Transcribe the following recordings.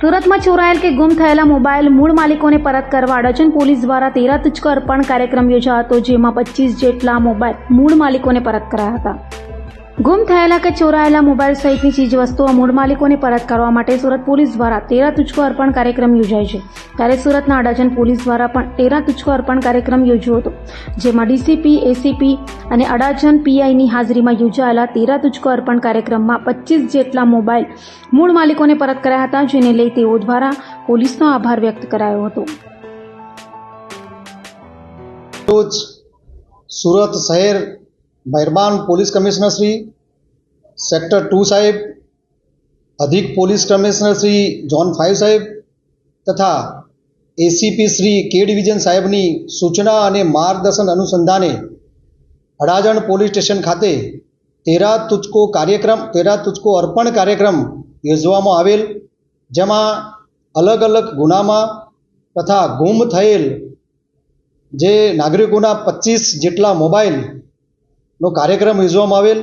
સુરતમાં ચોરાયેલ કે ગુમ થયેલા મોબાઈલ મૂળ માલિકોને પરત કરવા અડચણ પોલીસ દ્વારા તેરા તુચકો અર્પણ કાર્યક્રમ યોજાયો હતો, જેમાં પચીસ જેટલા મોબાઈલ મૂળ માલિકોને પરત કરાયા હતા. ગુમ થયેલા કે ચોરાયેલા મોબાઈલ સહિતની ચીજવસ્તુઓ મૂળ માલિકોને પરત કરવા માટે સુરત પોલીસ દ્વારા તેરા તુચકો અર્પણ કાર્યક્રમ યોજાય છે. ત્યારે સુરતના અડાજણ પોલીસ દ્વારા પણ તેરા તુચકો અર્પણ કાર્યક્રમ યોજ્યો હતો. જેમાં ડીસીપી, એસીપી અને અડાજણ પીઆઈની હાજરીમાં યોજાયેલા તેરા તુચકો અર્પણ કાર્યક્રમમાં પચીસ જેટલા મોબાઈલ મૂળ માલિકોને પરત કરાયા હતા, જેને લઈ તેઓ દ્વારા પોલીસનો આભાર વ્યક્ત કરાયો હતો. સુરત શહેર મહેરબાન police commissioner Shri sector two સાહેબ અધિક police commissioner Shri zone five સાહેબ તથા એસીપી શ્રી કે ડિવિઝન સાહેબની સૂચના અને માર્ગદર્શન અનુસંધાને અડાજણ પોલીસ સ્ટેશન ખાતે તેરા તુચકો કાર્યક્રમ તેરા તુચકો અર્પણ કાર્યક્રમ યોજવામાં આવેલ જેમાં અલગ અલગ ગુનામાં તથા ગુમ થયેલ જે નાગરિકોના પચીસ જેટલા મોબાઈલનો કાર્યક્રમ યોજવામાં આવેલ.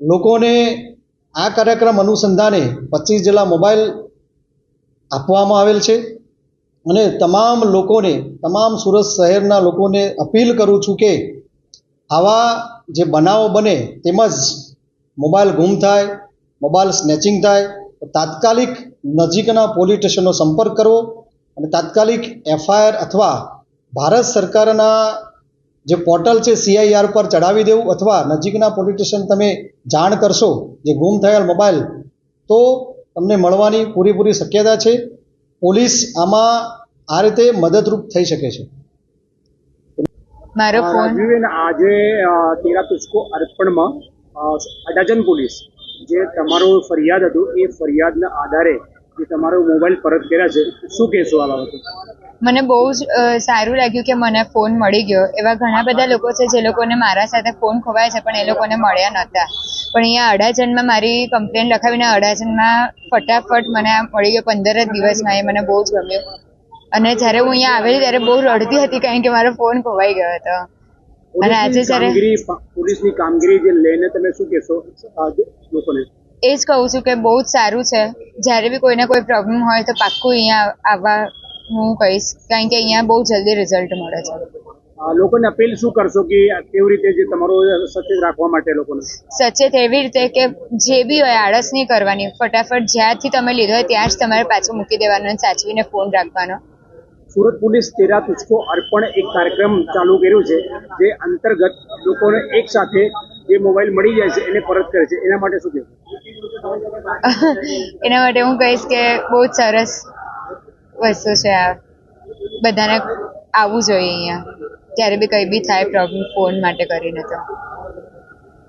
લોકોને આ કાર્યક્રમ અનુસંધાને પચીસ જેટલા મોબાઈલ આપવામાં આવેલ છે. અને તમામ લોકોને, તમામ સુરત શહેરના લોકોને અપીલ કરું છું કે આવા જે બનાવો બને તેમજ મોબાઈલ ગુમ થાય, મોબાઈલ સ્નેચિંગ થાય, તો તાત્કાલિક નજીકના પોલીસ સ્ટેશનનો સંપર્ક કરવો અને તાત્કાલિક એફઆઈઆર અથવા ભારત સરકારના જે પોર્ટલ છે સીઆઈઆર પર ચડાવી દેવું અથવા નજીકના પોલીસ સ્ટેશન તમે જાણ કરશો જે ગુમ થયેલ મોબાઈલ તો તમને મળવાની પૂરેપૂરી શક્યતા છે. પોલીસ આમાં આ રીતે મદદરૂપ થઈ શકે છે. મારો ફોન. આજે તેરા તુસ્કો અર્પણમાં અડાજન પોલીસ જે તમારું ફરિયાદ હતું એ ફરિયાદના આધારે જે તમારો મોબાઈલ પરત કર્યા છે શું કહેશો આ બાબતે મને બહુ જ સારું લાગ્યું કે મને ફોન મળી ગયો. એવા ઘણા બધા લોકો છે જે લોકોને મારા સાથે ફોન ખોવાય છે પણ એ લોકોને મળ્યા નહોતા. પણ અહીંયા અડાજણમાં મારી કમ્પ્લેન લખાવીને અડાજણમાં ફટાફટ મને આ મળી ગયો પંદર જ દિવસમાં. એ મને બહુ જ ગમ્યું. અને જ્યારે હું અહીંયા આવેલી ત્યારે બહુ રડતી હતી કારણ કે મારો ફોન ખોવાઈ ગયો હતો. અને આજે જ્યારે પોલીસની કામગીરી જે લઈને તમે શું કહેશો લોકોને? એ જ કહું છું કે બહુ જ સારું છે. જ્યારે બી કોઈને કોઈ પ્રોબ્લેમ હોય તો પાક્કું અહીંયા આવવા હું કહીશ કારણ કે અહીંયા બહુ જલ્દી રિઝલ્ટ મળે છે. લોકોને અપીલ શું કરશો કે કેવી રીતે જે તમારું સચેત રાખવા માટે લોકોને? સચેત એવી રીતે કે જે બી હોય આળસ નહીં કરવાની. ફટાફટ જ્યાંથી તમે લીધો હોય ત્યાં જ તમારે પાછું મૂકી દેવાનો અને સાચવીને ફોન રાખવાનો. સુરત પોલીસ તેરા તુચકો અર્પણ એક કાર્યક્રમ ચાલુ કર્યો છે જે અંતર્ગત લોકોને એક સાથે જે મોબાઈલ મળી જાય છે એને પરત કરે છે. એના માટે શું કહેવું એના માટે હું કહીશ કે બહુ જ સરસ વસ્તુ છે આ. બધાને આવવું જોઈએ અહીંયા. જ્યારે બી કંઈ બી થાય પ્રોબ્લેમ ફોન માટે કરીને તો.